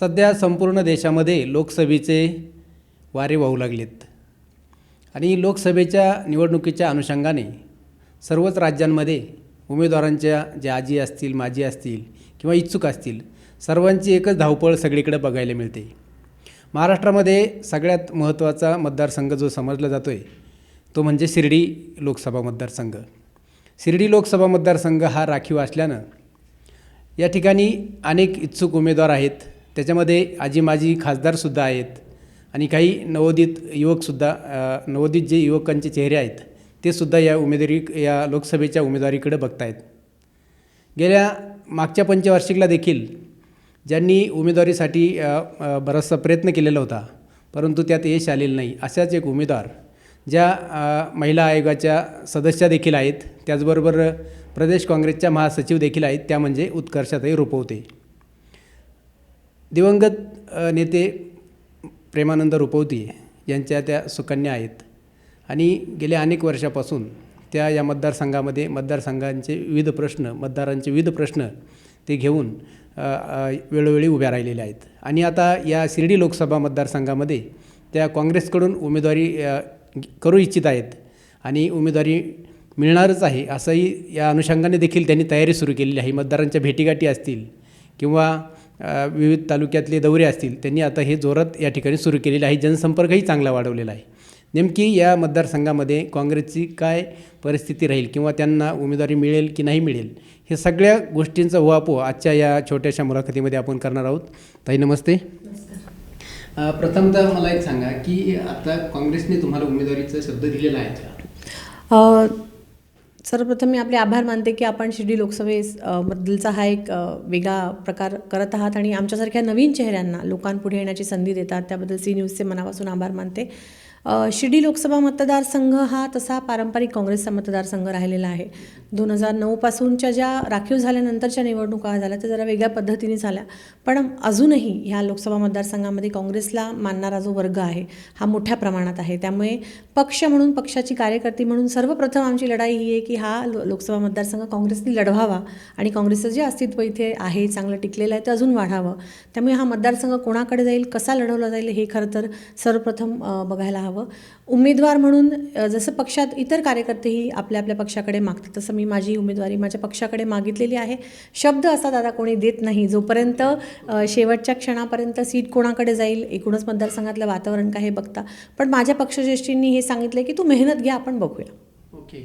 सध्या संपूर्ण देशामध्ये लोकसभेचे वारे वाहू लागलेत. आणि लोकसभेच्या निवडणुकीच्या अनुषंगाने सर्वच राज्यांमध्ये उमेदवारांच्या जे आजी असतील माजी असतील किंवा इच्छुक असतील सर्वांची एकच धावपळ सगळीकडे बघायला मिळते. महाराष्ट्रामध्ये सगळ्यात महत्त्वाचा मतदारसंघ जो समजला जातो आहे तो म्हणजे शिर्डी लोकसभा मतदारसंघ. शिर्डी लोकसभा मतदारसंघ हा राखीव असल्यानं या ठिकाणी अनेक इच्छुक उमेदवार आहेत. त्याच्यामध्ये आजी माजी खासदारसुद्धा आहेत आणि काही नवोदित युवकसुद्धा नवोदित जे युवकांचे चेहरे आहेत ते सुद्धा या उमेदवारी या लोकसभेच्या उमेदवारीकडे बघतायत. गेल्या मागच्या पंचवार्षिकला देखील ज्यांनी उमेदवारीसाठी बराचसा प्रयत्न केलेला होता परंतु त्यात यश आलेलं नाही अशाच एक उमेदवार ज्या महिला आयोगाच्या सदस्या देखील आहेत त्याचबरोबर प्रदेश काँग्रेसच्या महासचिव देखील आहेत त्या म्हणजे उत्कर्षाताई रुपवते. दिवंगत नेते प्रेमानंद रुपवती यांच्या त्या सुकन्या आहेत. आणि गेल्या अनेक वर्षापासून त्या या मतदारसंघामध्ये मतदारसंघांचे विविध प्रश्न मतदारांचे विविध प्रश्न ते घेऊन वेळोवेळी उभ्या राहिलेल्या आहेत. आणि आता या शिर्डी लोकसभा मतदारसंघामध्ये त्या काँग्रेसकडून उमेदवारी करू इच्छित आहेत आणि उमेदवारी मिळणारच आहे असंही या अनुषंगाने देखील त्यांनी तयारी सुरू केलेली आहे. मतदारांच्या भेटीगाठी असतील किंवा विविध तालुक्यातले दौरे असतील त्यांनी आता हे जोरात या ठिकाणी सुरू केलेले आहे. जनसंपर्कही चांगला वाढवलेला आहे. नेमकी या मतदारसंघामध्ये काँग्रेसची काय परिस्थिती राहील किंवा त्यांना उमेदवारी मिळेल की नाही मिळेल हे सगळ्या गोष्टींचा उहापोह आजच्या या छोट्याशा मुलाखतीमध्ये आपण करणार आहोत. ताई नमस्ते. प्रथमतः मला एक सांगा की आता काँग्रेसने तुम्हाला उमेदवारीचा शब्द दिलेला आहे सर्वप्रथम मी आपले आभार मानते की आपण शिर्डी लोकसभेबद्दलचा बद्दलचा हा एक वेगळा प्रकार करत आहात आणि आमच्यासारख्या नवीन चेहऱ्यांना लोकांपुढे येण्याची संधी देतात. त्याबद्दल सी न्यूजचे मनापासून आभार मानते. शिर्डी लोकसभा मतदारसंघ हा तसा पारंपरिक काँग्रेसचा मतदारसंघ राहिलेला आहे. दोन हजार नऊपासूनच्या ज्या राखीव झाल्यानंतरच्या निवडणुका झाल्या त्या जरा वेगळ्या पद्धतीने झाल्या. पण अजूनही ह्या लोकसभा मतदारसंघामध्ये काँग्रेसला मानणारा जो वर्ग आहे हा मोठ्या प्रमाणात आहे. त्यामुळे पक्ष म्हणून पक्षाची कार्यकर्ती म्हणून सर्वप्रथम आमची लढाई ही आहे की हा लो लोकसभा मतदारसंघ काँग्रेसने लढवावा आणि काँग्रेसचं जे अस्तित्व इथे आहे चांगलं टिकलेलं आहे ते अजून वाढावं. त्यामुळे हा मतदारसंघ कोणाकडे जाईल कसा लढवला जाईल हे खरं तर सर्वप्रथम बघायला हवं. उमेदवार म्हणून जसं पक्षात इतर कार्यकर्तेही आपल्या आपल्या पक्षाकडे मागतात तसं मी माझी उमेदवारी माझ्या पक्षाकडे मागितलेली आहे. शब्द असा दादा कोणी देत नाही जोपर्यंत शेवटच्या क्षणापर्यंत सीट कोणाकडे जाईल एकूणच मतदारसंघातलं वातावरण काय हे बघता. पण माझ्या पक्षज्येष्ठींनी हे सांगितलं की तू मेहनत घ्या आपण बघूया. ओके.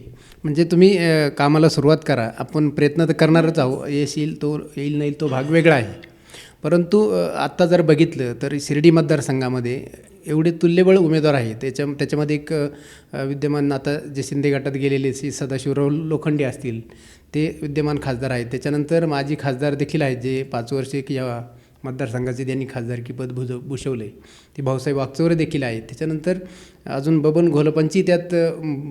म्हणजे तुम्ही कामाला सुरुवात करा. आपण प्रयत्न तर करणारच आहो. यश येईल तो येईल नाही तो भाग वेगळा आहे. परंतु आत्ता जर बघितलं तर शिर्डी मतदारसंघामध्ये एवढे तुल्यबळ उमेदवार आहे त्याच्या त्याच्यामध्ये एक विद्यमान आता जे शिंदे गटात गेलेले श्री सदाशिवराव लोखंडे असतील ते विद्यमान खासदार आहेत. त्याच्यानंतर माजी खासदार देखील आहेत जे पाच वर्षे की या मतदारसंघाचे त्यांनी खासदारकीपद भुज भूषवले. ते भाऊसाहेब वागचौरे देखील आहेत. त्याच्यानंतर अजून बबन घोलपांची त्यात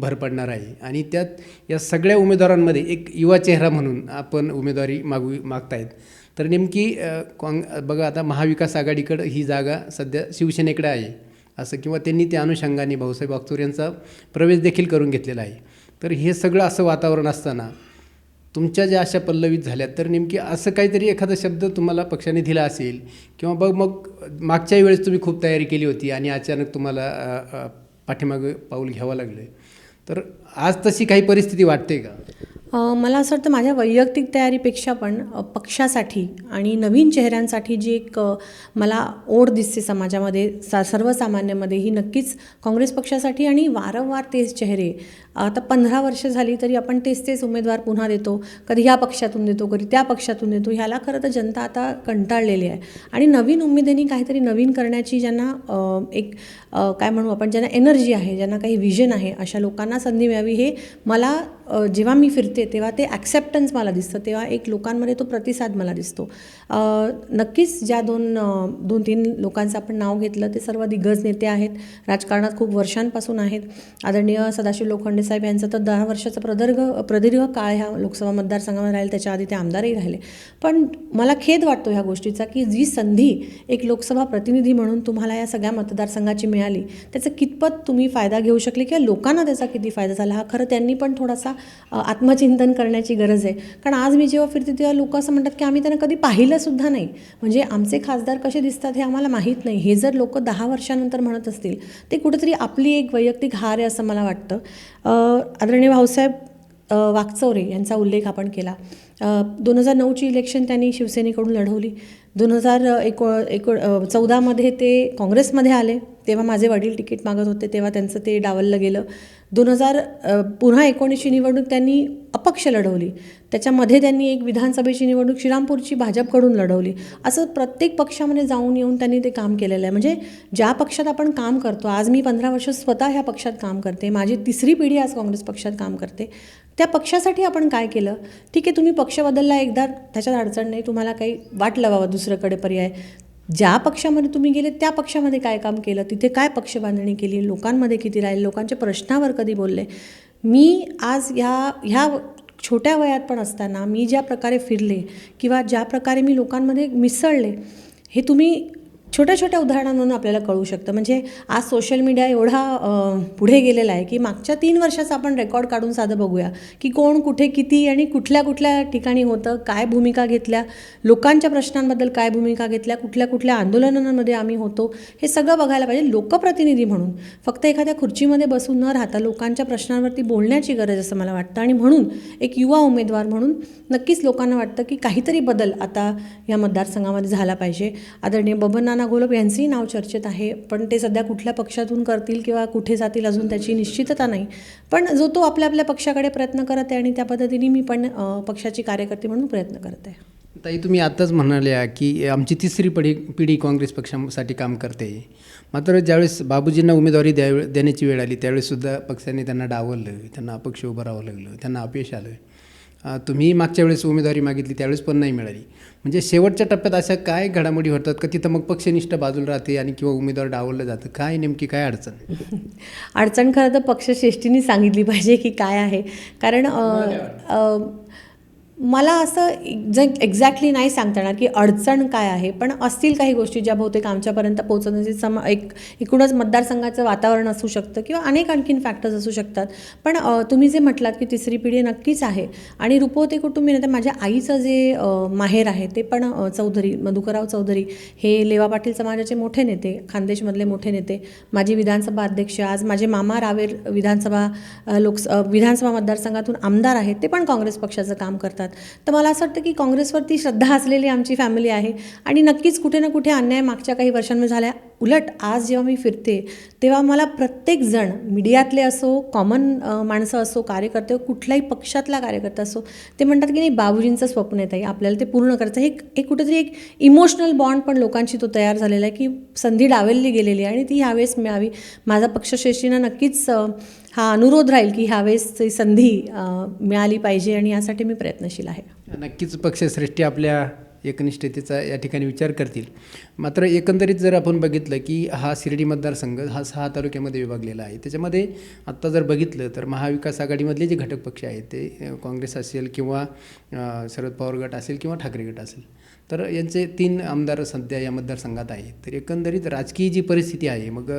भर पडणार आहे. आणि त्यात या सगळ्या उमेदवारांमध्ये एक युवा चेहरा म्हणून आपण उमेदवारी मागू मागतायत. तर नेमकी काँग बघा आता महाविकास आघाडीकडं ही जागा सध्या शिवसेनेकडे आहे असं किंवा त्यांनी त्या अनुषंगाने भाऊसाहेब वागचौरे यांचा प्रवेश देखील करून घेतलेला आहे. तर हे सगळं असं वातावरण असताना तुमच्या ज्या अशा पल्लवीत झाल्या तर नेमकी असं काहीतरी एखादा शब्द तुम्हाला पक्षाने दिला असेल किंवा बघ मग मागच्या वेळेस तुम्ही खूप तयारी केली होती आणि अचानक तुम्हाला पाठीमागं पाऊल घ्यावं लागलं. तर आज तशी काही परिस्थिती वाटते का? मला असं वाटतं माझ्या वैयक्तिक तयारीपेक्षा पण पक्षासाठी आणि नवीन चेहऱ्यांसाठी जी एक मला ओढ दिसते समाजामध्ये सा सर्वसामान्यामध्ये ही नक्कीच काँग्रेस पक्षासाठी आणि वारंवार तेच चेहरे. आता पंधरा वर्ष झाली तरी आपण तेच तेच उमेदवार पुन्हा देतो कधी ह्या पक्षातून देतो कधी त्या पक्षातून देतो ह्याला खरं तर जनता आता कंटाळलेली आहे. आणि नवीन उमेदींनी काहीतरी नवीन करण्याची ज्यांना एक काय म्हणू आपण ज्यांना एनर्जी आहे ज्यांना काही विजन आहे अशा लोकांना संधी मिळावी हे मला जेव्हा मी फिरते तेव्हा ते ॲक्सेप्टन्स मला दिसतं तेव्हा एक लोकांमध्ये तो प्रतिसाद मला दिसतो. नक्कीच ज्या दोन दोन तीन लोकांचं आपण नाव घेतलं ते सर्व दिग्गज नेते आहेत राजकारणात खूप वर्षांपासून आहेत. आदरणीय सदाशिव लोखंडे साहेब यांचं तर दहा वर्षाचा प्रदीर्घ प्रदीर्घ काळ ह्या लोकसभा मतदारसंघामध्ये राहील त्याच्या आधी ते आमदारही राहिले. पण मला खेद वाटतो ह्या गोष्टीचा की जी संधी एक लोकसभा प्रतिनिधी म्हणून तुम्हाला या सगळ्या मतदारसंघाची मिळाली त्याचा कितपत तुम्ही फायदा घेऊ शकले किंवा लोकांना त्याचा किती फायदा झाला हा खरं त्यांनी पण थोडासा आत्मचिंतन करण्याची गरज आहे. कारण आज मी जेव्हा फिरते तेव्हा लोक असं म्हणतात की आम्ही त्यांना कधी पाहिलंसुद्धा नाही. म्हणजे आमचे खासदार कसे दिसतात हे आम्हाला माहीत नाही. हे जर लोक दहा वर्षानंतर म्हणत असतील ते कुठेतरी आपली एक वैयक्तिक हार आहे असं मला वाटतं. आदरणीय भाऊसाहेब वागचौरे वाकचौरे यांचा उल्लेख आपण केला. दोन हजार नऊची इलेक्शन त्यांनी शिवसेनेकडून लढवली. दोन हजार एको एको चौदामध्ये ते काँग्रेसमध्ये आले. तेव्हा माझे वडील तिकीट मागत होते तेव्हा त्यांचं ते डावललं गेलं. दोन हजार पुन्हा एकोणीसची निवडणूक त्यांनी अपक्ष लढवली. त्याच्यामध्ये त्यांनी एक विधानसभेची निवडणूक श्रीरामपूरची भाजपकडून लढवली. असं प्रत्येक पक्षामध्ये जाऊन येऊन त्यांनी ते काम केलेलं आहे. म्हणजे ज्या पक्षात आपण काम करतो आज मी पंधरा वर्ष स्वतः ह्या पक्षात काम करते माझी तिसरी पिढी आज काँग्रेस पक्षात काम करते त्या पक्षासाठी आपण काय केलं? ठीक आहे तुम्ही पक्ष बदलला एकदा त्याच्यात अडचण नाही तुम्हाला काही वाट लावावं दुसरीकडे पर्याय. ज्या पक्षामध्ये तुम्ही गेले त्या पक्षामध्ये काय काम केलं? तिथे काय पक्ष बांधणी केली? लोकांमध्ये किती राहिले? लोकांच्या प्रश्नावर कधी बोलले? मी आज ह्या ह्या छोट्या वयात पण असताना मी ज्या प्रकारे फिरले किंवा ज्या प्रकारे मी लोकांमध्ये मिसळले हे तुम्ही छोट्या छोट्या उदाहरणांवरून आपल्याला कळू शकतं. म्हणजे आज सोशल मीडिया एवढा पुढे गेलेला आहे की मागच्या तीन वर्षाचा आपण रेकॉर्ड काढून साधं बघूया की कोण कुठे किती आणि कुठल्या कुठल्या ठिकाणी होतं काय भूमिका घेतल्या लोकांच्या प्रश्नांबद्दल काय भूमिका घेतल्या कुठल्या कुठल्या आंदोलनांमध्ये आम्ही होतो हे सगळं बघायला पाहिजे लोकप्रतिनिधी म्हणून. फक्त एखाद्या खुर्चीमध्ये बसून न राहता लोकांच्या प्रश्नांवरती बोलण्याची गरज असं मला वाटतं. आणि म्हणून एक युवा उमेदवार म्हणून नक्कीच लोकांना वाटतं की काहीतरी बदल आता या मतदारसंघामध्ये झाला पाहिजे. आदरणीय बबन नाना गोलप यांचंही नाव चर्चेत आहे. पण ते सध्या कुठल्या पक्षातून करतील किंवा कुठे जातील अजून त्याची निश्चितता नाही. पण जो तो आपल्या आपल्या पक्षाकडे प्रयत्न करत आहे आणि त्या पद्धतीने मी पण पक्षाची कार्यकर्ते म्हणून प्रयत्न करत आहे. ताई तुम्ही आत्ताच म्हणाल्या की आमची तिसरी पिढी पिढी काँग्रेस पक्षासाठी काम करते. मात्र ज्यावेळेस बाबूजींना उमेदवारी द्या देण्याची वेळ आली त्यावेळेससुद्धा पक्षाने त्यांना डावललं त्यांना अपक्ष उभं राहावं लागलं त्यांना अपयश आलं. तुम्ही मागच्या वेळेस उमेदवारी मागितली त्यावेळेस पण नाही मिळाली. म्हणजे शेवटच्या टप्प्यात अशा काय घडामोडी होतात का? तिथं मग पक्षनिष्ठ बाजूला राहते आणि किंवा उमेदवार डावललं जातं. काय नेमकी काय अडचण? अडचण खरं तर पक्षश्रेष्ठींनी सांगितली पाहिजे की काय आहे. कारण मला असं जे एक्झॅक्टली नाही सांगता येणार की अडचण काय आहे पण असतील काही गोष्टी ज्या बहुतेक आमच्यापर्यंत पोहोचवण्याची सम एक एकूणच मतदारसंघाचं वातावरण असू शकतं किंवा अनेक आणखीन फॅक्टर्स असू शकतात. पण तुम्ही जे म्हटलात की तिसरी पिढी नक्कीच आहे आणि रुपवते कुटुंबी तर माझ्या आईचं जे माहेर आहे ते पण चौधरी मधुकरराव चौधरी हे लेवा पाटील समाजाचे मोठे नेते खानदेशमधले मोठे नेते. माजी विधानसभा अध्यक्ष आज माझे मामा रावेर विधानसभा लोकस विधानसभा मतदारसंघातून आमदार आहेत. ते पण काँग्रेस पक्षाचं काम करतात. तर मला असं वाटतं की काँग्रेसवरती श्रद्धा असलेली आमची फॅमिली आहे. आणि नक्कीच कुठे ना कुठे अन्याय मागच्या काही वर्षांमध्ये झाल्या. उलट आज जेव्हा मी फिरते तेव्हा मला प्रत्येक जण मीडियातले असो कॉमन माणसं असो कार्यकर्ते कुठल्याही पक्षातला कार्यकर्ता असो ते म्हणतात की नाही बाबूजींचं स्वप्न येत आहे आपल्याला ते पूर्ण करायचं. हे एक एक कुठेतरी एक इमोशनल बॉन्ड पण लोकांची तो तयार झालेला आहे की संधी डावलली गेलेली आहे आणि ती ह्यावेळेस मिळावी. माझा पक्षश्रेष्ठींना नक्कीच हा अनुरोध राहील की ह्यावेळेस ती संधी मिळाली पाहिजे आणि यासाठी मी प्रयत्नशील आहे. नक्कीच पक्षश्रेष्ठी आपल्या एकनिष्ठतेचा या ठिकाणी विचार करतील. मात्र एकंदरीत जर आपण बघितलं की हा शिर्डी मतदारसंघ हा सहा तालुक्यामध्ये विभागलेला आहे. त्याच्यामध्ये आत्ता जर बघितलं तर महाविकास आघाडीमधले जे घटक पक्ष आहेत ते काँग्रेस असेल किंवा शरद पवार गट असेल किंवा ठाकरे गट असेल तर यांचे तीन आमदार सध्या या मतदारसंघात आहेत. तर एकंदरीत राजकीय जी परिस्थिती आहे मग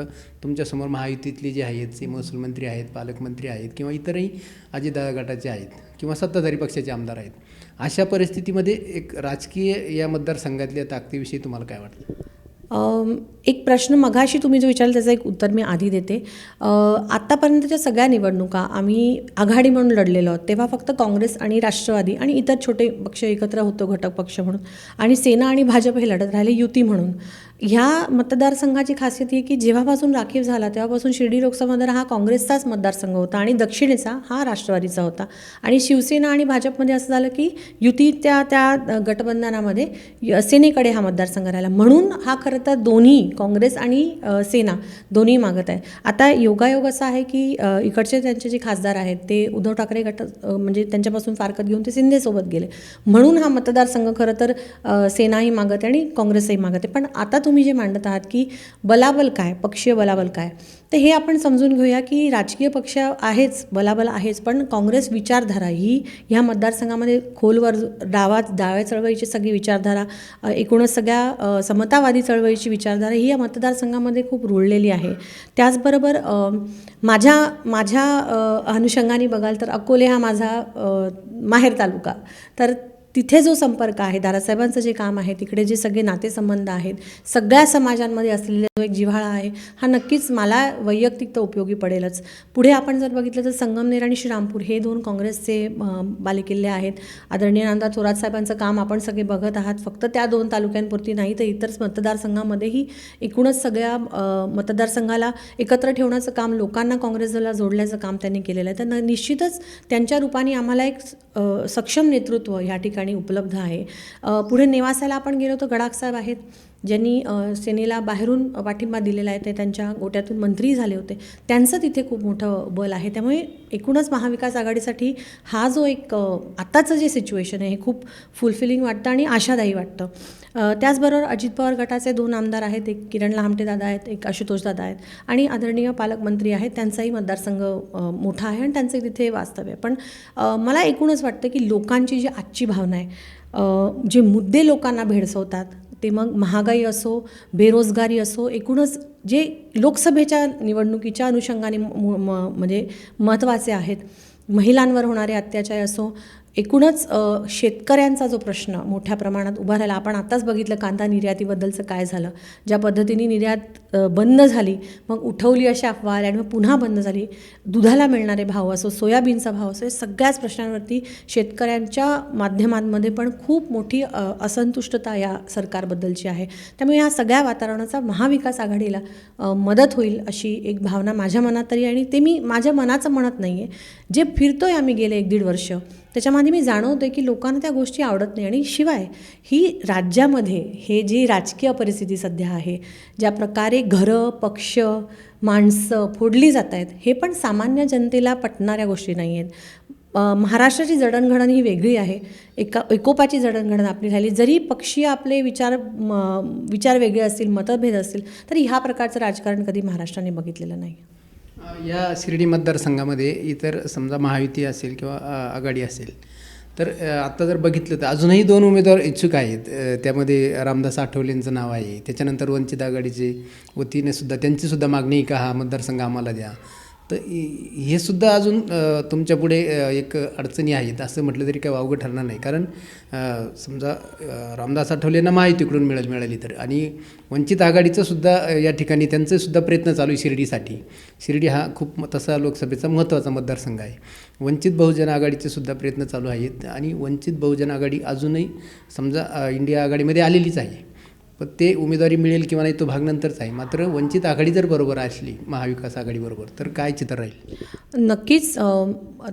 तुमच्यासमोर महायुतीतले जे आहेत ते महसूल मंत्री आहेत पालकमंत्री आहेत किंवा इतरही अजितदादा गटाचे आहेत किंवा सत्ताधारी पक्षाचे आमदार आहेत अशा परिस्थितीमध्ये एक राजकीय या मतदारसंघातल्या ताकदीविषयी तुम्हाला काय वाटतं? एक प्रश्न मघाशी तुम्ही जो विचारला त्याचं एक उत्तर मी आधी देते. आत्तापर्यंतच्या सगळ्या निवडणुका आम्ही आघाडी म्हणून लढलेलो आहोत. तेव्हा फक्त काँग्रेस आणि राष्ट्रवादी आणि इतर छोटे पक्ष एकत्र होतो घटक पक्ष म्हणून. आणि सेना आणि भाजप हे लढत राहिले युती म्हणून. ह्या मतदारसंघाची खासियत ही की जेव्हापासून राखीव झाला तेव्हापासून शिर्डी लोकसभा मतदार हा काँग्रेसचाच मतदारसंघ होता आणि दक्षिणेचा हा राष्ट्रवादीचा होता. आणि शिवसेना आणि भाजपमध्ये असं झालं की युती त्या त्या गटबंधनामध्ये सेनेकडे हा मतदारसंघ राहिला. म्हणून हा खरं तर दोन्ही काँग्रेस आणि सेना दोन्ही मागत आहे. आता योगायोग असा आहे की इकडचे त्यांचे जे खासदार आहेत ते उद्धव ठाकरे गट म्हणजे त्यांच्यापासून फारकत घेऊन ते शिंदेसोबत गेले. म्हणून हा मतदारसंघ खरं तर सेनाही मागत आहे आणि काँग्रेसही मागत आहे. पण आता तुम्ही जे मांडत आहात की बलाबल काय पक्षीय बलाबल काय तर हे आपण समजून घेऊया की राजकीय पक्ष आहेच बलाबल आहेच पण काँग्रेस विचारधारा ही ह्या मतदारसंघामध्ये खोलवर डावा डाव्या चळवळीची सगळी विचारधारा एकूणच सगळ्या समतावादी चळवळीची विचारधारा ही या मतदारसंघामध्ये खूप रुळलेली आहे. त्याचबरोबर माझ्या माझ्या अनुषंगाने बघाल तर अकोले हा माझा माहेर तालुका. तर तिथे जो संपर्क आहे दादासाहेबांचं जे काम आहे तिकडे जे सगळे नातेसंबंध आहेत सगळ्या समाजांमध्ये असलेला जो एक जिव्हाळा आहे हा नक्कीच मला वैयक्तिक तर उपयोगी पडेलच. पुढे आपण जर बघितलं तर संगमनेर आणि श्रीरामपूर हे दोन काँग्रेसचे बालेकिल्ले आहेत. आदरणीय नामदार थोरात साहेबांचं काम आपण सगळे बघत आहात. फक्त त्या दोन तालुक्यांपुरती नाही तर इतर मतदारसंघामध्येही एकूणच सगळ्या मतदारसंघाला एकत्र ठेवण्याचं काम लोकांना काँग्रेसला जोडल्याचं काम त्यांनी केलेलं आहे. तर न- निश्चितच त्यांच्या रूपाने आम्हाला एक सक्षम नेतृत्व ह्या ठिकाणी उपलब्ध आहे. पुढे नेवासाला आपण गेलो तर गडाख साहेब आहेत. ज्यांनी सेनेला बाहेरून पाठिंबा दिलेला आहे ते त्यांच्या गोट्यातून मंत्री झाले होते. त्यांचं तिथे खूप मोठं बल आहे. त्यामुळे एकूणच महाविकास आघाडीसाठी हा जो एक आत्ताचं जे सिच्युएशन आहे हे खूप फुलफिलिंग वाटतं आणि आशादायी वाटतं. त्याचबरोबर अजित पवार गटाचे दोन आमदार आहेत. एक किरण लहामटे दादा आहेत एक आशुतोष दादा आहेत आणि आदरणीय पालकमंत्री आहेत. त्यांचाही मतदारसंघ मोठा आहे आणि त्यांचं तिथे वास्तव्य आहे. पण मला एकूणच वाटतं की लोकांची जी आजची भावना आहे जे मुद्दे लोकांना भेडसवतात ते मग महागाई असो बेरोजगारी असो एकूणच जे लोकसभेच्या निवडणुकीच्या अनुषंगाने म- म्हणजे महत्त्वाचे आहेत महिलांवर होणारे अत्याचार असो एकूणच शेतकऱ्यांचा जो प्रश्न मोठ्या प्रमाणात उभा राहिला आपण आत्ताच बघितलं कांदा निर्यातीबद्दलचं काय झालं. ज्या पद्धतीने निर्यात बंद झाली मग उठवली अशी अफवा आली आणि मग पुन्हा बंद झाली दुधाला मिळणारे भाव असो सोयाबीनचा भाव असो या सगळ्याच प्रश्नांवरती शेतकऱ्यांच्या माध्यमांमध्ये पण खूप मोठी असंतुष्टता या सरकारबद्दलची आहे. त्यामुळे या सगळ्या वातावरणाचा महाविकास आघाडीला मदत होईल अशी एक भावना माझ्या मनात तरी आणि ते मी माझ्या मनाचं म्हणत नाही आहे जे फिरतोय आम्ही गेले एक दीड वर्ष त्याच्यामध्ये मी जाणवते की लोकांना त्या गोष्टी आवडत नाही. आणि शिवाय ही राज्यामध्ये हे जी राजकीय परिस्थिती सध्या आहे ज्या प्रकारे घरं पक्ष माणसं फोडली जात आहेत हे पण सामान्य जनतेला पटणाऱ्या गोष्टी नाही आहेत. महाराष्ट्राची जडणघडण ही वेगळी आहे. एका एकोपाची जडणघडण आपली झाली जरी पक्षीय आपले विचार म, विचार वेगळे असतील मतभेद असतील तरी ह्या प्रकारचं राजकारण कधी महाराष्ट्राने बघितलेलं नाही. या शिर्डी मतदारसंघामध्ये इतर समजा महायुती असेल किंवा आघाडी असेल तर आत्ता जर बघितलं तर अजूनही दोन उमेदवार इच्छुक आहेत. त्यामध्ये रामदास आठवलेंचं नाव आहे. त्याच्यानंतर वंचित आघाडीचे वतीने सुद्धा त्यांची सुद्धा मागणी का हा मतदारसंघ आम्हाला द्या. तर हे सुद्धा अजून तुमच्यापुढे एक अडचणी आहेत असं म्हटलं तरी काही वावगं ठरणार नाही. कारण समजा रामदास आठवलेंना माहितीकडून मिळेल मिळाली तर. आणि वंचित आघाडीचं सुद्धा या ठिकाणी त्यांचे सुद्धा प्रयत्न चालू आहे शिर्डीसाठी. शिर्डी हा खूप तसा लोकसभेचा महत्त्वाचा मतदारसंघ आहे. वंचित बहुजन आघाडीचे सुद्धा प्रयत्न चालू आहेत. आणि वंचित बहुजन आघाडी अजूनही समजा इंडिया आघाडीमध्ये आलेलीच आहे. पण ते उमेदवारी मिळेल किंवा नाही तो भाग नंतरच आहे. मात्र वंचित आघाडी जर बरोबर असली महाविकास आघाडीबरोबर तर काय चित्र राहील? नक्कीच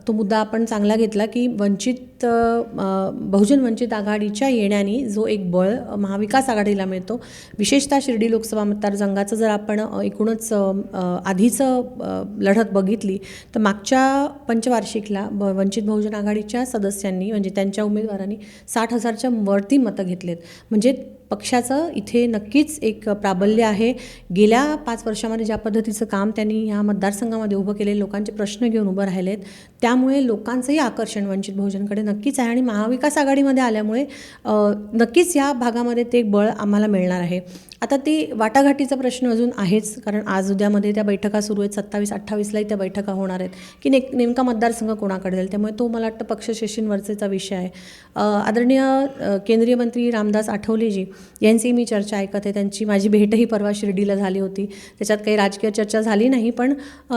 तो मुद्दा आपण चांगला घेतला की वंचित बहुजन वंचित आघाडीच्या येण्याने जो एक बळ महाविकास आघाडीला मिळतो विशेषतः शिर्डी लोकसभा मतदारसंघाचं जर आपण एकूणच आधीचं लढत बघितली तर मागच्या पंचवार्षिकला ब वंचित बहुजन आघाडीच्या सदस्यांनी म्हणजे त्यांच्या उमेदवारांनी साठ हजारच्या वरती मतं घेतलेत. म्हणजे पक्षाचं इथे नक्कीच एक प्राबल्य आहे. गेल्या पाच वर्षामध्ये ज्या पद्धतीचं काम त्यांनी या मतदारसंघामध्ये उभं केले लोकांचे प्रश्न घेऊन उभं राहिलेत त्यामुळे लोकांचंही आकर्षण वंचित बहुजनकडे नक्कीच आहे आणि महाविकास आघाडीमध्ये आल्यामुळे नक्कीच या भागामध्ये ते एक बळ आम्हाला मिळणार आहे. आता ते वाटाघाटीचा प्रश्न अजून आहेच कारण आज उद्यामध्ये त्या बैठका सुरू आहेत सत्तावीस अठ्ठावीसलाही त्या बैठका होणार आहेत की ने नेमका मतदारसंघ कोणाकडे जाईल? त्यामुळे तो मला वाटतं पक्षश्रेष्ठींवरचेचा विषय आहे. आदरणीय केंद्रीय मंत्री रामदास आठवलेजी यांची मी चर्चा ऐकत आहे. त्यांची माझी भेटही परवा शिर्डीला झाली होती. त्याच्यात काही राजकीय चर्चा झाली नाही पण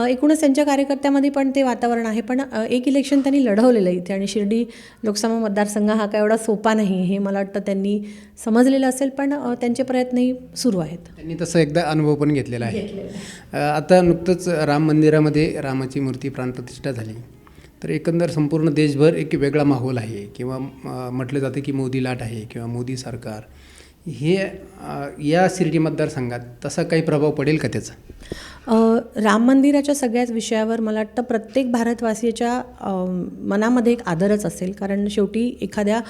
एकूणच त्यांच्या कार्यकर्त्यामध्ये पण ते वातावरण आहे. पण एक इलेक्शन त्यांनी लढवलेलं आहे इथे. आणि शिर्डी लोकसभा मतदारसंघ हा काय एवढा सोपा नाही हे मला वाटतं त्यांनी समजलेलं असेल पण त्यांचे प्रयत्नही सुरू आहेत. त्यांनी तसं एकदा अनुभव पण घेतलेला आहे. आता नुकतंच राम मंदिरामध्ये रामाची मूर्ती प्राणप्रतिष्ठा झाली. तर एकंदर संपूर्ण देशभर एक वेगळा माहोल आहे किंवा म्हटलं जातं की मोदी लाट आहे किंवा मोदी सरकार. हे या शिर्डी मतदारसंघात तसा काही प्रभाव पडेल का त्याचा? राम मंदिराच्या सगळ्याच विषयावर मला वाटतं प्रत्येक भारतवासियाच्या मनामध्ये एक आदरच असेल. कारण शेवटी एखाद्या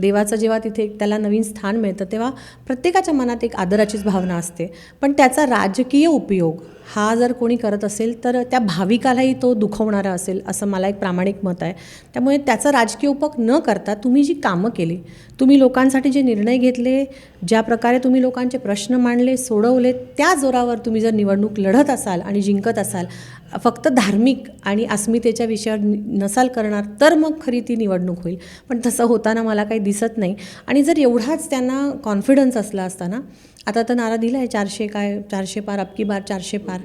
देवाचं जेव्हा तिथे एक त्याला नवीन स्थान मिळतं तेव्हा प्रत्येकाच्या मनात एक आदराचीच भावना असते. पण त्याचा राजकीय उपयोग हा जर कोणी करत असेल तर त्या भाविकालाही तो दुखवणारा असेल असं मला एक प्रामाणिक मत आहे. त्यामुळे त्याचा राजकीय उपयोग न करता तुम्ही जी कामं केली तुम्ही लोकांसाठी जे निर्णय घेतले ज्या प्रकारे तुम्ही लोकांचे प्रश्न मांडले सोडवले त्या जोरावर तुम्ही जर निवडणूक लढत असाल आणि जिंकत असाल फक्त धार्मिक आणि अस्मितेच्या विषयावर नसाल करणार तर मग खरी ती निवडणूक होईल. पण तसं होताना मला काही दिसत नाही. आणि जर एवढाच त्यांना कॉन्फिडन्स असला असताना आता तर नारा दिला आहे चारशे काय चारशे पार अबकी बार चारशे पार.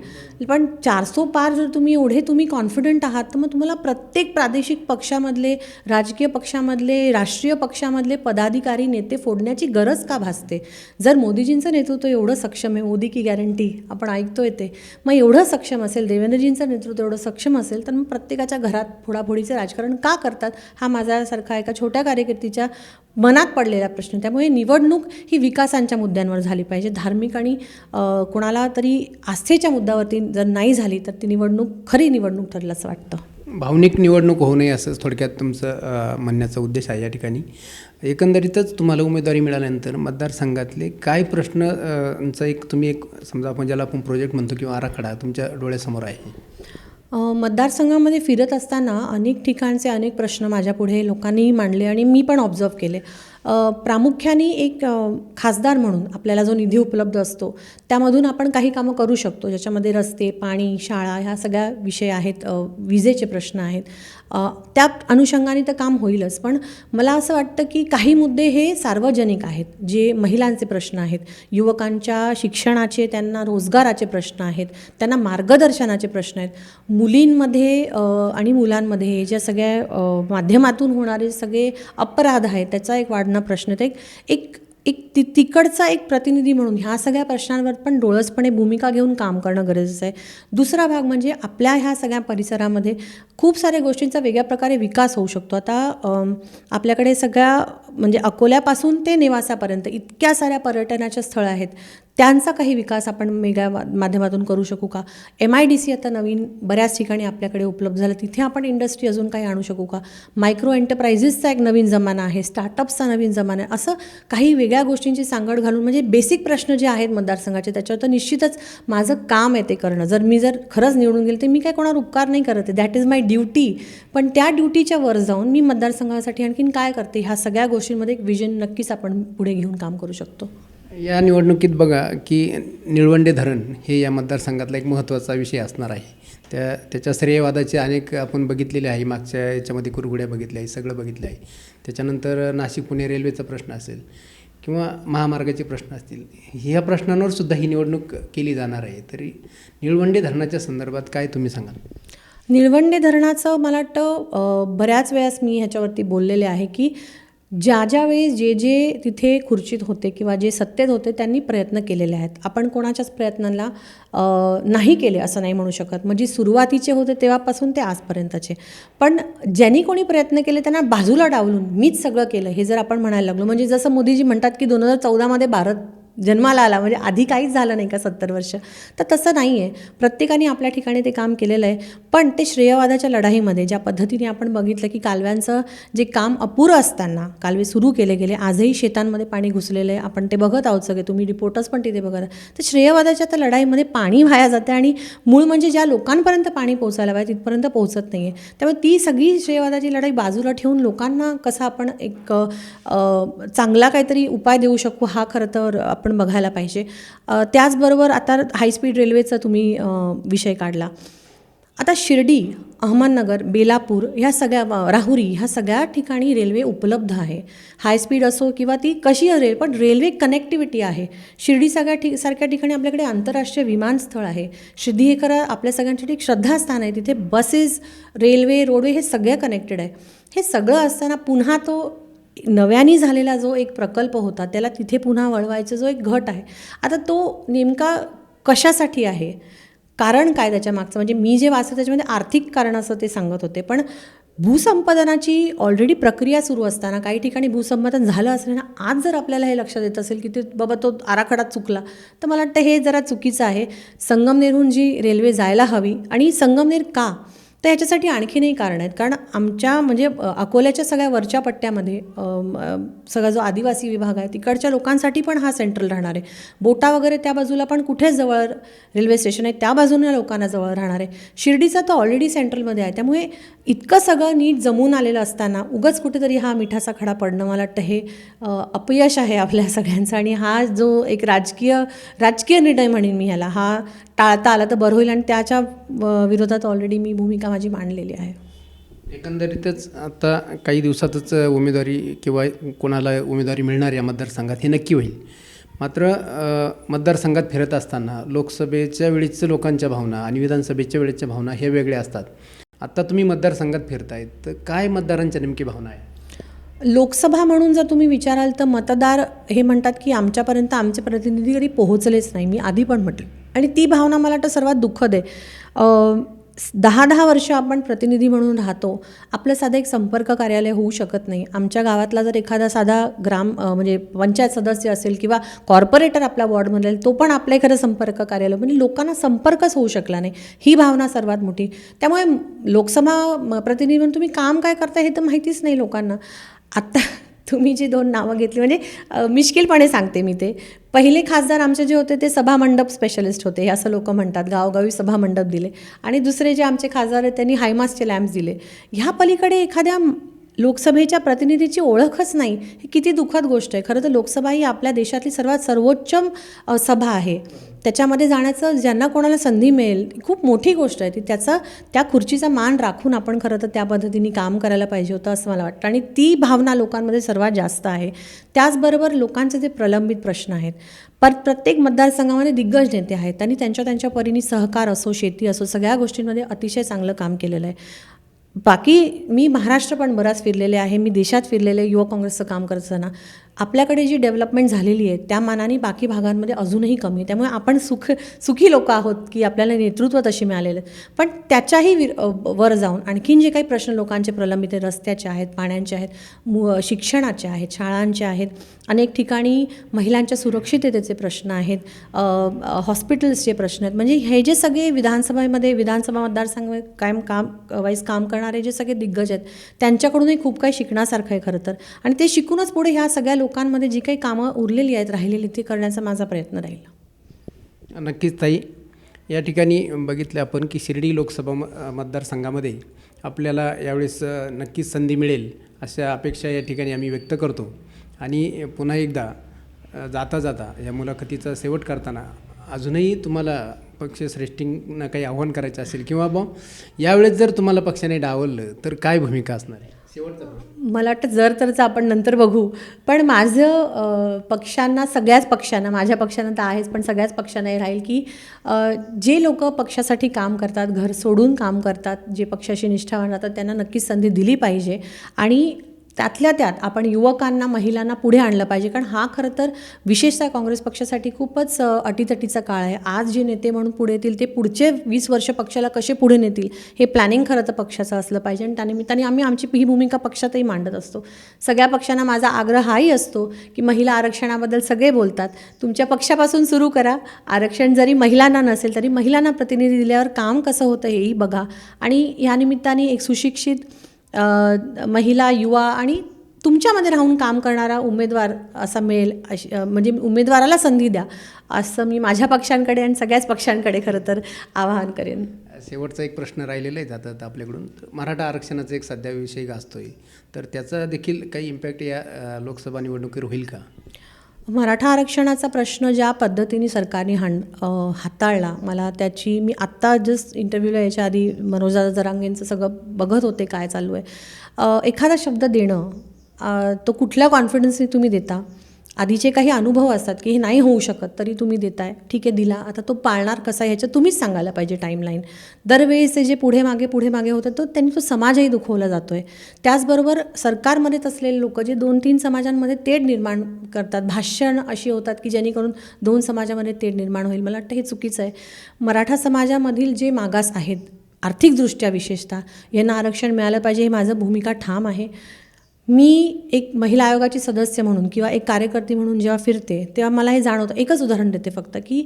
पण चारसो पार जर तुम्ही एवढे तुम्ही कॉन्फिडंट आहात तर मग तुम्हाला प्रत्येक प्रादेशिक पक्षामधले राजकीय पक्षामधले राष्ट्रीय पक्षामधले पदाधिकारी नेते फोडण्याची गरज का भासते? जर मोदीजींचं नेतृत्व एवढं सक्षम आहे मोदी की गॅरंटी आपण ऐकतोय ते मग एवढं सक्षम असेल देवेंद्रजींचं नेतृत्व एवढं सक्षम असेल तर मग प्रत्येकाच्या घरात फोडाफोडीचं राजकारण का करतात? हा माझ्यासारखा एका छोट्या कार्यकर्तीच्या मनात पडलेला प्रश्न. त्यामुळे निवडणूक ही विकासांच्या मुद्द्यांवर झाली पाहिजे. धार्मिक आणि कोणाला तरी आस्थेच्या मुद्द्यावरती जर नाही झाली तर ती निवडणूक खरी निवडणूक ठरलं असं वाटतं. भावनिक निवडणूक होऊ नये असंच थोडक्यात तुमचं म्हणण्याचा उद्देश आहे या ठिकाणी. एकंदरीतच तुम्हाला उमेदवारी मिळाल्यानंतर मतदारसंघातले काय प्रश्न एक तुम्ही एक समजा आपण ज्याला आपण प्रोजेक्ट म्हणतो किंवा आराखडा तुमच्या डोळ्यासमोर आहे? मतदारसंघामध्ये फिरत असताना अनेक ठिकाणचे अनेक प्रश्न माझ्यापुढे लोकांनी मांडले आणि मी पण ऑब्झर्व केले. प्रामुख्याने एक खासदार म्हणून आपल्याला जो निधी उपलब्ध असतो त्यामधून आपण काही कामं करू शकतो ज्याच्यामध्ये रस्ते पाणी शाळा ह्या सगळ्या विषय आहेत विजेचे प्रश्न आहेत. त्या अनुषंगाने तर काम होईलच पण मला असं वाटतं की काही मुद्दे हे सार्वजनिक आहेत जे महिलांचे प्रश्न आहेत युवकांच्या शिक्षणाचे त्यांना रोजगाराचे प्रश्न आहेत त्यांना मार्गदर्शनाचे प्रश्न आहेत. मुलींमध्ये आणि मुलांमध्ये ज्या सगळ्या माध्यमातून होणारे सगळे अपराध आहेत त्याचा एक वाढणं प्रश्न ते एक- एक एक ति तिकडचा एक प्रतिनिधी म्हणून ह्या सगळ्या प्रश्नांवर पण डोळसपणे भूमिका घेऊन काम करणं गरजेचं आहे. दुसरा भाग म्हणजे आपल्या ह्या सगळ्या परिसरामध्ये खूप साऱ्या गोष्टींचा वेगळ्या प्रकारे विकास होऊ शकतो. आता आपल्याकडे सगळ्या म्हणजे अकोल्यापासून ते नेवासापर्यंत इतक्या साऱ्या पर्यटनाच्या स्थळं आहेत. त्यांचा काही विकास आपण वेगळ्या माध्यमातून करू शकू का? एम आय डी सी आता नवीन बऱ्याच ठिकाणी आपल्याकडे उपलब्ध झालं. तिथे आपण इंडस्ट्री अजून काही आणू शकू का? मायक्रो एंटरप्राइजेसचा एक नवीन जमाना आहे. स्टार्टअप्सचा नवीन जमाना आहे. असं काही वेगळ्या गोष्टींची सांगड घालून म्हणजे बेसिक प्रश्न जे आहेत मतदारसंघाचे त्याच्यावर तर निश्चितच माझं काम आहे ते करणं. जर मी जर खरंच निवडून गेले तर मी काय कोणावर उपकार नाही करत आहे. दॅट इज माय ड्युटी पण त्या ड्युटीच्या वर जाऊन मी मतदारसंघासाठी आणखीन काय करते? ह्या सगळ्या गोष्टींमध्ये एक विजन नक्कीच आपण पुढे घेऊन काम करू शकतो. या निवडणुकीत बघा की निळवंडे धरण हे या मतदारसंघातला एक महत्त्वाचा विषय असणार आहे. त्या त्याच्या श्रेयवादाचे अनेक आपण बघितलेले आहे. मागच्या याच्यामध्ये कुरघुड्या बघितल्या आहे सगळं बघितलं आहे. त्याच्यानंतर नाशिक पुणे रेल्वेचा प्रश्न असेल किंवा महामार्गाचे प्रश्न असतील ह्या प्रश्नांवर सुद्धा ही निवडणूक केली जाणार आहे. तरी निळवंडे धरणाच्या संदर्भात काय तुम्ही सांगाल? निळवंडे धरणाचं मला वाटतं बऱ्याच वेळेस मी ह्याच्यावरती बोललेले आहे की ज्या ज्या वेळेस जे जे तिथे खुर्चीत होते किंवा जे सत्तेत होते त्यांनी प्रयत्न केलेले आहेत. आपण कोणाच्याच प्रयत्नांना नाही केले असं नाही म्हणू शकत. म्हणजे सुरुवातीचे होते तेव्हापासून ते आजपर्यंतचे. पण ज्यांनी कोणी प्रयत्न केले त्यांना बाजूला डावलून मीच सगळं केलं हे जर आपण म्हणायला लागलो. म्हणजे जसं मोदीजी म्हणतात की दोन हजार चौदामध्ये भारत जन्माला आला म्हणजे आधी काहीच झालं नाही का सत्तर वर्ष? तर तसं नाही आहे प्रत्येकाने आपल्या ठिकाणी ते काम केलेलं आहे. पण ते श्रेयवादाच्या लढाईमध्ये ज्या पद्धतीने आपण बघितलं की कालव्यांचं जे काम अपुरं असताना कालवे सुरू केले गेले आजही शेतांमध्ये पाणी घुसलेलं आहे. आपण ते बघत आहोत सगळे तुम्ही रिपोर्टर्स पण तिथे बघत तर श्रेयवादाच्या त्या लढाईमध्ये पाणी वाया जाते आणि मूळ म्हणजे ज्या लोकांपर्यंत पाणी पोहोचायला पाहिजे तिथपर्यंत पोहोचत नाही आहे त्यामुळे ती सगळी श्रेयवादाची लढाई बाजूला ठेवून लोकांना कसं आपण एक चांगला काहीतरी उपाय देऊ शकू हा खरं तर आपण आपण बघायला पाहिजे. त्याचबरोबर आता हायस्पीड रेल्वेचा तुम्ही विषय काढला. आता शिर्डी अहमदनगर बेलापूर ह्या सगळ्या राहुरी ह्या सगळ्या ठिकाणी रेल्वे उपलब्ध आहे. हायस्पीड असो किंवा ती कशी रेल पण रेल्वे कनेक्टिव्हिटी आहे. शिर्डी सगळ्या ठिक सारख्या ठिकाणी आपल्याकडे आंतरराष्ट्रीय विमानस्थळ आहे. शिर्डी हे खरं आपल्या सगळ्यांसाठी एक श्रद्धास्थान आहे. तिथे बसेस रेल्वे रोडवे हे सगळं कनेक्टेड आहे. हे सगळं असताना पुन्हा तो नव्याने झालेला जो एक प्रकल्प होता त्याला तिथे पुन्हा वळवायचा जो एक घट आहे. आता तो नेमका कशासाठी आहे? कारण काय त्याच्या मागचं? म्हणजे मी जे वाचलं त्याच्यामध्ये आर्थिक कारण असं ते सांगत होते पण भूसंपादनाची ऑलरेडी प्रक्रिया सुरू असताना काही ठिकाणी भूसंपादन झालं असल्यानं आज जर आपल्याला हे लक्षात येत असेल की ते बाबा तो आराखडा चुकला तर मला वाटतं हे जरा चुकीचं आहे. संगमनेरहून जी रेल्वे जायला हवी आणि संगमनेर का? तर ह्याच्यासाठी आणखीनही कारण आहेत. कारण आमच्या म्हणजे अकोल्याच्या सगळ्या वरच्या पट्ट्यामध्ये सगळा जो आदिवासी विभाग आहे तिकडच्या लोकांसाठी पण हा सेंट्रल राहणार आहे. बोटा वगैरे त्या बाजूला पण कुठेच जवळ रेल्वे स्टेशन आहे त्या बाजूने लोकांना जवळ राहणार आहे. शिर्डीचा तर ऑलरेडी सेंट्रलमध्ये आहे. त्यामुळे इतकं सगळं नीट जमून आलेलं असताना उगच कुठेतरी हा मिठाचा खडा पडणं मला वाटतं हे अपयश आहे आपल्या सगळ्यांचं. आणि हा जो एक राजकीय राजकीय निर्णय म्हणेन मी ह्याला हा टाळता आला तर बरं होईल आणि त्याच्या विरोधात ऑलरेडी मी भूमिका माझी मांडलेली आहे. एकंदरीतच आता काही दिवसातच उमेदवारी किंवा कोणाला उमेदवारी मिळणार या मतदारसंघात हे नक्की होईल. मात्र मतदारसंघात फिरत असताना लोकसभेच्या वेळीच्या लोकांच्या भावना आणि विधानसभेच्या वेळेच्या भावना हे वेगळ्या असतात. आत्ता तुम्ही मतदारसंघात फिरताय तर काय मतदारांच्या नेमकी भावना आहे? लोकसभा म्हणून जर तुम्ही विचाराल तर मतदार हे म्हणतात की आमच्यापर्यंत आमचे प्रतिनिधी कधी पोहोचलेच नाही. मी आधी पण म्हटलं. आणि ती भावना मला वाटतं सर्वात दुःखद आहे. दहा दहा वर्ष आपण प्रतिनिधी म्हणून राहतो. आपलं साधं एक संपर्क कार्यालय होऊ शकत नाही. आमच्या गावातला जर एखादा साधा ग्राम म्हणजे पंचायत सदस्य असेल किंवा कॉर्पोरेटर आपल्या वॉर्डमध्ये तो पण आपल्या एखादं संपर्क कार्यालय म्हणजे लोकांना संपर्कच होऊ शकला नाही. ही भावना सर्वात मोठी. त्यामुळे लोकसभा म- प्रतिनिधी म्हणून तुम्ही काम काय करता हे तर माहितीच नाही लोकांना. आत्ता तुम्ही जी दोन नावं घेतली म्हणजे मिश्किलपणे सांगते मी ते. पहिले खासदार आमचे जे होते ते सभामंडप स्पेशलिस्ट होते हे असं लोक म्हणतात. गावोगावी सभामंडप दिले. आणि दुसरे जे आमचे खासदार आहेत त्यांनी हायमासचे लॅम्प्स दिले. ह्या पलीकडे एखाद्या लोकसभेच्या प्रतिनिधीची ओळखच नाही ही किती दुःखद गोष्ट आहे. खरं तर लोकसभा ही आपल्या देशातली सर्वात सर्वोच्च सभा आहे. त्याच्यामध्ये जाण्याचं ज्यांना कोणाला संधी मिळेल खूप मोठी गोष्ट आहे ती. त्याचा त्या खुर्चीचा मान राखून आपण खरं तर त्या पद्धतीने काम करायला पाहिजे होतं असं मला वाटतं. आणि ती भावना लोकांमध्ये सर्वात जास्त आहे. त्याचबरोबर लोकांचे जे प्रलंबित प्रश्न आहेत. पर प्रत्येक मतदारसंघामध्ये दिग्गज नेते आहेत आणि त्यांच्या त्यांच्या परीने सहकार असो शेती असो सगळ्या गोष्टींमध्ये अतिशय चांगलं काम केलेलं आहे. बाकी मी महाराष्ट्र पण बराच फिरलेले आहे. मी देशात फिरलेले युवा काँग्रेसचं काम करत असताना आपल्याकडे जी डेव्हलपमेंट झालेली आहे त्या मानाने बाकी भागांमध्ये अजूनही कमी आहे. त्यामुळे आपण सुख सुखी लोक आहोत की आपल्याला नेतृत्व तशी मिळालेलं आहे. पण त्याच्याही विर वर जाऊन आणखीन जे काही प्रश्न लोकांचे प्रलंबित आहे रस्त्याचे आहेत पाण्याचे आहेत मु शिक्षणाचे आहेत शाळांचे आहेत अनेक ठिकाणी महिलांच्या सुरक्षिततेचे प्रश्न आहेत हॉस्पिटल्सचे प्रश्न आहेत. म्हणजे हे जे सगळे विधानसभेमध्ये विधानसभा मतदारसंघ कायम काम वाईज काम करणारे जे सगळे दिग्गज आहेत त्यांच्याकडूनही खूप काही शिकण्यासारखं आहे खरं तर. आणि ते शिकूनच पुढे ह्या सगळ्या लोकांमध्ये जी काही कामं उरलेली आहेत राहिलेली ती करण्याचा माझा प्रयत्न राहील. नक्कीच ताई. या ठिकाणी बघितलं आपण की शिर्डी लोकसभा म मतदारसंघामध्ये आपल्याला यावेळेस नक्कीच संधी मिळेल अशा अपेक्षा या ठिकाणी आम्ही व्यक्त करतो. आणि पुन्हा एकदा जाता जाता या मुलाखतीचा शेवट करताना अजूनही तुम्हाला पक्षश्रेष्ठींना काही आव्हान करायचं असेल किंवा बा यावेळेस जर तुम्हाला पक्षाने डावललं तर काय भूमिका असणार आहे? शेवटचा प्रश्न. मला वाटतं जर तरचं आपण नंतर बघू पण माझं पक्षांना सगळ्याच पक्षांना माझ्या पक्षांना तर आहेच पण सगळ्याच पक्षांना हे राहील की जे लोक पक्षासाठी काम करतात घर सोडून काम करतात जे पक्षाशी निष्ठावान राहतात त्यांना नक्कीच संधी दिली पाहिजे. आणि त्यातल्या त्यात आपण युवकांना महिलांना पुढे आणलं पाहिजे. कारण हा खरं तर विशेषतः काँग्रेस पक्षासाठी खूपच अटीतटीचा काळ आहे. आज जे नेते म्हणून पुढे येतील ते पुढचे वीस वर्ष पक्षाला कसे पुढे नेतील हे प्लॅनिंग खरं तर पक्षाचं असलं पाहिजे. आणि त्यानिमित्ताने आम्ही आमची ही भूमिका पक्षातही मांडत असतो. सगळ्या पक्षांना माझा आग्रह हाही असतो की महिला आरक्षणाबद्दल सगळे बोलतात. तुमच्या पक्षापासून सुरू करा. आरक्षण जरी महिलांना नसेल तरी महिलांना प्रतिनिधी दिल्यावर काम कसं होतं हेही बघा. आणि या निमित्ताने एक सुशिक्षित महिला युवा आणि तुमच्यामध्ये राहून काम करणारा उमेदवार असा मिळेल अशी म्हणजे उमेदवाराला संधी द्या असं मी माझ्या पक्षांकडे आणि सगळ्याच पक्षांकडे खरं तर आवाहन करेन. शेवटचा एक प्रश्न राहिलेला आहे जातात आपल्याकडून. मराठा आरक्षणाचा एक सध्या विषय गाजतोय. तर त्याचा देखील काही इम्पॅक्ट या लोकसभा निवडणुकीवर होईल का? मराठा आरक्षणाचा प्रश्न ज्या पद्धतीने सरकारने हाण हाताळला मला त्याची मी आत्ता जस्ट इंटरव्ह्यूला याच्या आधी मनोजा जरांगेंचं सगळं बघत होते काय चालू आहे. एखादा शब्द देणं तो कुठल्या कॉन्फिडन्सने तुम्ही देता? आधीचे काही अनुभव असतात की हे नाही होऊ शकत तरी तुम्ही देताय. ठीक आहे दिला. आता तो पाळणार कसा ह्याच्यात तुम्हीच सांगायला पाहिजे टाईमलाईन दरवेळेस जे पुढे मागे पुढे मागे होतं तो त्यांनी तो समाजही दुखवला जातो आहे त्याचबरोबर सरकारमध्येच असलेले लोक जे दोन तीन समाजांमध्ये तेढ निर्माण करतात भाषण अशी होतात की जेणेकरून दोन समाजामध्ये तेढ निर्माण होईल. मला वाटतं हे चुकीचं आहे. मराठा समाजामधील जे मागास आहेत आर्थिकदृष्ट्या विशेषतः यांना आरक्षण मिळालं पाहिजे हे माझं भूमिका ठाम आहे. मी एक महिला आयोगाची सदस्य म्हणून किंवा एक कार्यकर्ती म्हणून जेव्हा फिरते तेव्हा मला हे जाणवतं एकच उदाहरण देते फक्त की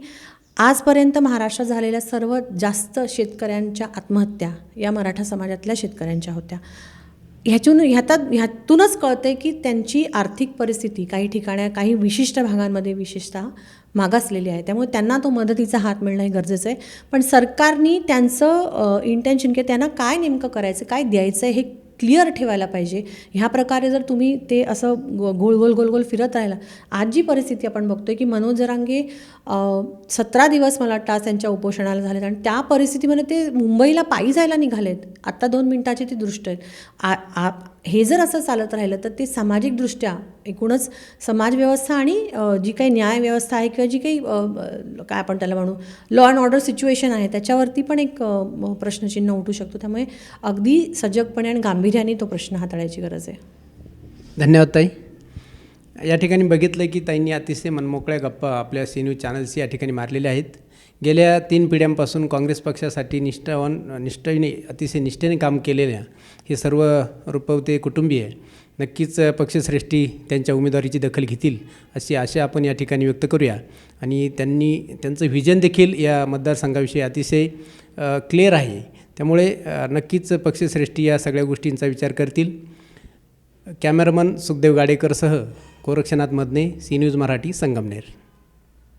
आजपर्यंत महाराष्ट्रात झालेल्या सर्व जास्त शेतकऱ्यांच्या आत्महत्या या मराठा समाजातल्या शेतकऱ्यांच्या होत्या. ह्यातून ह्यातात ह्यातूनच कळते की त्यांची आर्थिक परिस्थिती काही ठिकाण्या काही विशिष्ट भागांमध्ये विशेषतः मागासलेली आहे. त्यामुळे त्यांना तो मदतीचा हात मिळणं हे गरजेचं आहे. पण सरकारनी त्यांचं इंटेन्शन किंवा त्यांना काय नेमकं करायचं काय द्यायचं आहे हे क्लिअर ठेवायला पाहिजे. ह्या प्रकारे जर तुम्ही ते असं गोल गोल गोल गोल फिरत राहिला आज जी परिस्थिती आपण बघतोय की मनोज जरांगे सतरा दिवस मला वाटतं आज त्यांच्या उपोषणाला झालेत आणि त्या परिस्थितीमध्ये ते मुंबईला पायी जायला निघालेत. आत्ता दोन मिनिटाची ती दृष्ट आहेत आ आ हे जर असं चालत राहिलं तर ते सामाजिकदृष्ट्या एकूणच समाजव्यवस्था आणि जी काही न्यायव्यवस्था आहे किंवा जी काही काय आपण त्याला म्हणू लॉ अँड ऑर्डर सिच्युएशन आहे त्याच्यावरती पण एक प्रश्नचिन्ह उठू शकतो. त्यामुळे अगदी सजगपणे आणि गांभीर्याने तो प्रश्न हाताळायची गरज आहे. धन्यवाद ताई. या ठिकाणी बघितलं की ताईंनी अतिशय मनमोकळ्या गप्पा आपल्या सी न्यूज चॅनल्स या ठिकाणी मारलेल्या आहेत. गेल्या तीन पिढ्यांपासून काँग्रेस पक्षासाठी निष्ठावान निष्ठेने अतिशय निष्ठेने काम केलेल्या हे सर्व रुपवते कुटुंबीय नक्कीच पक्षश्रेष्ठी त्यांच्या उमेदवारीची दखल घेतील अशी आशा आपण या ठिकाणी व्यक्त करूया. आणि त्यांनी त्यांचं व्हिजन देखील या मतदारसंघाविषयी अतिशय क्लिअर आहे. त्यामुळे नक्कीच पक्षश्रेष्ठी या सगळ्या गोष्टींचा विचार करतील. कॅमेरामन सुखदेव गाडेकरसह गोरक्षनाथ मदने सी न्यूज मराठी संगमनेर.